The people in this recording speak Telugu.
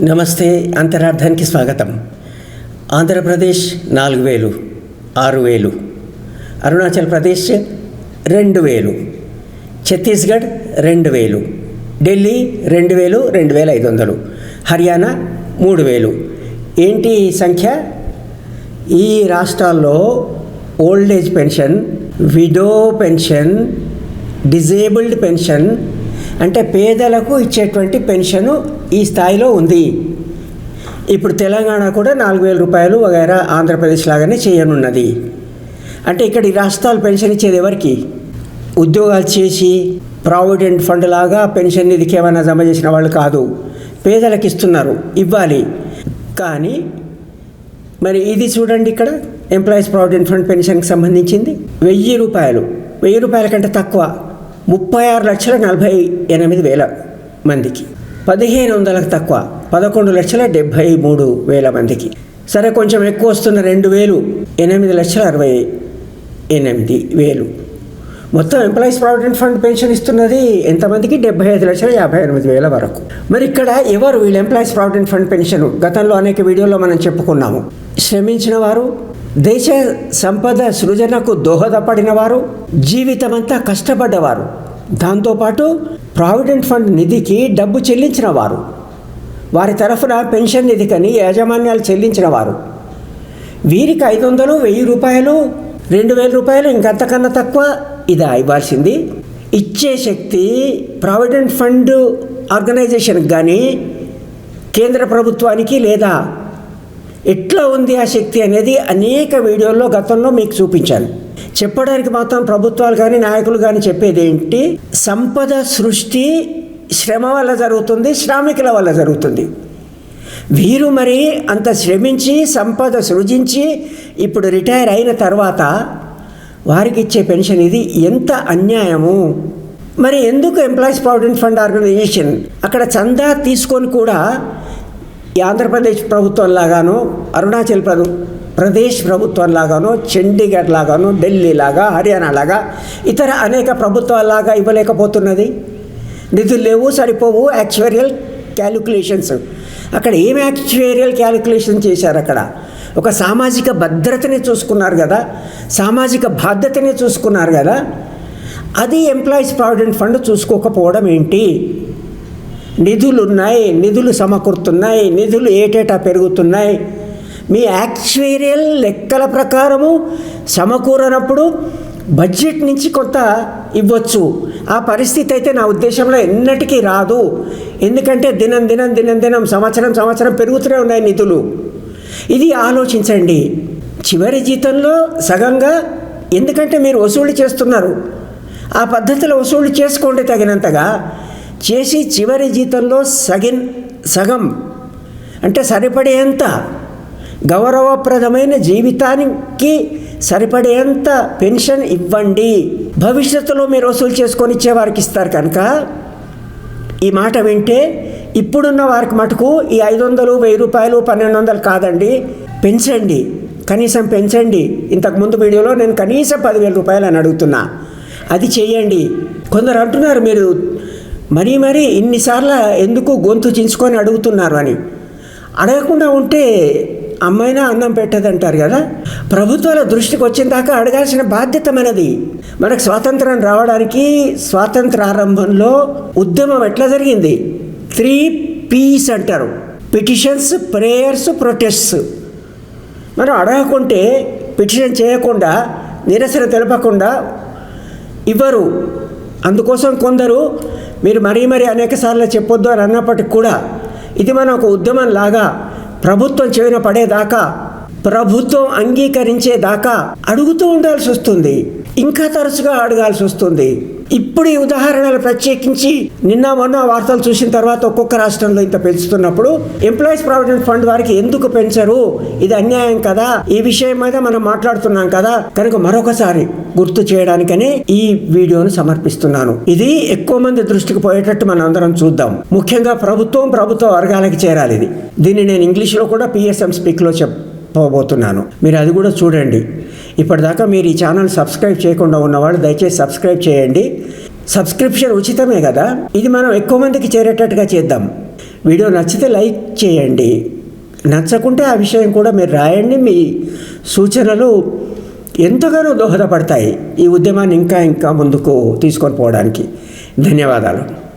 నమస్తే అంతరార్థానికి స్వాగతం. ఆంధ్రప్రదేశ్ నాలుగు వేలు ఆరు వేలు. అరుణాచల్ ప్రదేశ్ రెండు వేలు. ఛత్తీస్గఢ్ రెండు వేలు. ఢిల్లీ రెండు వేలు రెండు వేల ఐదు వందలు. హర్యానా మూడు వేలు. ఏంటి ఈ సంఖ్య? ఈ రాష్ట్రాల్లో old age pension widow pension disabled pension అంటే పేదలకు ఇచ్చేటువంటి పెన్షను ఈ స్థాయిలో ఉంది. ఇప్పుడు తెలంగాణ కూడా నాలుగు వేల రూపాయలు వగైరా ఆంధ్రప్రదేశ్ లాగానే చేయనున్నది. అంటే ఇక్కడ ఈ రాష్ట్రాలు పెన్షన్ ఇచ్చేది ఎవరికి? ఉద్యోగాలు చేసి ప్రావిడెంట్ ఫండ్ లాగా పెన్షన్ నిధికి ఏమైనా జమ చేసిన వాళ్ళు కాదు. పేదలకు ఇస్తున్నారు ఇవ్వాలి. కానీ మరి ఇది చూడండి ఇక్కడ ఎంప్లాయీస్ ప్రావిడెంట్ ఫండ్ పెన్షన్కి సంబంధించింది. వెయ్యి రూపాయలు. వెయ్యి రూపాయల కంటే తక్కువ. ముప్పై ఆరు లక్షల నలభై ఎనిమిది వేల మందికి. పదిహేను వందలకు తక్కువ పదకొండు లక్షల డెబ్భై మూడు వేల మందికి. సరే కొంచెం ఎక్కువ వస్తున్న రెండు వేలు ఎనిమిది లక్షల అరవై ఎనిమిది వేలు. మొత్తం ఎంప్లాయీస్ ప్రావిడెంట్ ఫండ్ పెన్షన్ ఇస్తున్నది ఎంతమందికి? డెబ్బై ఐదు లక్షల యాభై ఎనిమిది వేల వరకు. మరి ఇక్కడ ఎవరు వీళ్ళు ఎంప్లాయీస్ ప్రావిడెంట్ ఫండ్ పెన్షన్? గతంలో అనేక వీడియోలో మనం చెప్పుకున్నాము. శ్రమించిన వారు దేశ సంపద సృజనకు దోహదపడిన వారు జీవితమంతా కష్టపడ్డవారు. దాంతోపాటు ప్రావిడెంట్ ఫండ్ నిధికి డబ్బు చెల్లించిన వారు. వారి తరఫున పెన్షన్ నిధికని యాజమాన్యాలు చెల్లించిన వారు. వీరికి ఐదు వందలు వెయ్యి రూపాయలు రెండు వేల రూపాయలు ఇంకంతకన్నా తక్కువ ఇది ఇవ్వాల్సింది. ఇచ్చే శక్తి ప్రావిడెంట్ ఫండ్ ఆర్గనైజేషన్కి కానీ కేంద్ర ప్రభుత్వానికి లేదా ఎట్లా ఉంది ఆ శక్తి అనేది అనేక వీడియోల్లో గతంలో మీకు చూపించాను. చెప్పడానికి మాత్రం ప్రభుత్వాలు కానీ నాయకులు కానీ చెప్పేది ఏంటి? సంపద సృష్టి శ్రమ వల్ల జరుగుతుంది శ్రామికుల వల్ల జరుగుతుంది. వీరు మరి అంత శ్రమించి సంపద సృజించి ఇప్పుడు రిటైర్ అయిన తర్వాత వారికి ఇచ్చే పెన్షన్ ఇది ఎంత అన్యాయము? మరి ఎందుకు ఎంప్లాయీస్ ప్రావిడెంట్ ఫండ్ ఆర్గనైజేషన్ అక్కడ చందా తీసుకొని కూడా ఈ ఆంధ్రప్రదేశ్ ప్రభుత్వం లాగాను అరుణాచల్ ప్రదు ప్రదేశ్ ప్రభుత్వం లాగాను చండీగఢ్ లాగాను ఢిల్లీ లాగా హర్యానా లాగా ఇతర అనేక ప్రభుత్వాల్లాగా ఇవ్వలేకపోతున్నది. నిధులు లేవు సరిపోవు యాక్చువరియల్ క్యాలిక్యులేషన్స్ అక్కడ ఏం యాక్చువేరియల్ క్యాలిక్యులేషన్ చేశారు అక్కడ? ఒక సామాజిక భద్రతని చూసుకున్నారు కదా? సామాజిక బాధ్యతని చూసుకున్నారు కదా? అది ఎంప్లాయీస్ ప్రావిడెంట్ ఫండ్ చూసుకోకపోవడం ఏంటి? నిధులు ఉన్నాయి నిధులు సమకూరుతున్నాయి నిధులు ఏటేటా పెరుగుతున్నాయి. మీ యాక్చువేరియల్ లెక్కల ప్రకారము సమకూరనప్పుడు బడ్జెట్ నుంచి కొంత ఇవ్వచ్చు. ఆ పరిస్థితి అయితే నా ఉద్దేశంలో ఎన్నటికీ రాదు. ఎందుకంటే దినం దినం దినం దినం సంవత్సరం సంవత్సరం పెరుగుతూనే ఉన్నాయి నిధులు. ఇది ఆలోచించండి. చివరి జీతంలో సగంగా ఎందుకంటే మీరు వసూలు చేస్తున్నారు. ఆ పద్ధతిలో వసూలు చేసుకోండి తగినంతగా. చేసి చివరి జీతంలో సగిన్ సగం. అంటే సరిపడేంత గౌరవప్రదమైన జీవితానికి సరిపడేంత పెన్షన్ ఇవ్వండి. భవిష్యత్తులో మీరు వసూలు చేసుకొని ఇచ్చే వారికి ఇస్తారు కనుక. ఈ మాట వింటే ఇప్పుడున్న వారికి మటుకు ఈ ఐదు వందలు వెయ్యి రూపాయలు పన్నెండు వందలు కాదండి. పెంచండి కనీసం పెంచండి ఇంతకుముందు వీడియోలో నేను కనీసం పదివేల రూపాయలు అని అడుగుతున్నా. అది చేయండి. కొందరు అంటున్నారు మీరు మరీ మరీ ఇన్నిసార్లు ఎందుకు గొంతు చించుకొని అడుగుతున్నారు అని. అడగకుండా ఉంటే అమ్మైనా అన్నం పెట్టదంటారు కదా. ప్రభుత్వాల దృష్టికి వచ్చిన దాకా అడగాల్సిన బాధ్యత మనది. మనకు స్వాతంత్రం రావడానికి స్వాతంత్ర ఆరంభంలో ఉద్యమం ఎట్లా జరిగింది? త్రీ పీస్ అంటారు. Petitions prayers protests. మనం అడగకుంటే పిటిషన్ చేయకుండా నిరసన తెలపకుండా ఇవ్వరు. అందుకోసం కొందరు మీరు మరీ మరీ అనేక సార్లు చెప్పొద్దు అని అన్నప్పటికి కూడా ఇది మన ఒక ఉద్యమం లాగా ప్రభుత్వం చెవిన పడేదాకా ప్రభుత్వం అంగీకరించేదాకా అడుగుతూ ఉండాల్సి వస్తుంది. ఇంకా తరచుగా అడగాల్సి వస్తుంది. ఇప్పుడు ఈ ఉదాహరణలు ప్రత్యేకించి నిన్న మొన్న వార్తలు చూసిన తర్వాత ఒక్కొక్క రాష్ట్రంలో ఇంత పెంచుతున్నప్పుడు ఎంప్లాయీస్ ప్రావిడెంట్ ఫండ్ వారికి ఎందుకు పెంచరు? ఇది అన్యాయం కదా? ఈ విషయం మీద మనం మాట్లాడుతున్నాం కదా? కనుక మరొకసారి గుర్తు చేయడానికనే ఈ వీడియోను సమర్పిస్తున్నాను. ఇది ఎక్కువ మంది దృష్టికి పోయేటట్టు మనం అందరం చూద్దాం. ముఖ్యంగా ప్రభుత్వం ప్రభుత్వ వర్గాలకి చేరాలి ఇది. దీన్ని నేను ఇంగ్లీష్లో కూడా పిఎస్ఎం స్పీక్లో చెప్పబోతున్నాను. మీరు అది కూడా చూడండి. ఇప్పటిదాకా మీరు ఈ ఛానల్ సబ్స్క్రైబ్ చేయకుండా ఉన్నవాళ్ళు దయచేసి సబ్స్క్రైబ్ చేయండి. సబ్స్క్రిప్షన్ ఉచితమే కదా? ఇది మనం ఎక్కువ మందికి చేరేటట్టుగా చేద్దాం. వీడియో నచ్చితే లైక్ చేయండి. నచ్చకుంటే ఆ విషయం కూడా మీరు రాయండి. మీ సూచనలు ఎంతగానో దోహదపడతాయి ఈ ఉద్యమాన్ని ఇంకా ఇంకా ముందుకు తీసుకొని పోవడానికి. ధన్యవాదాలు.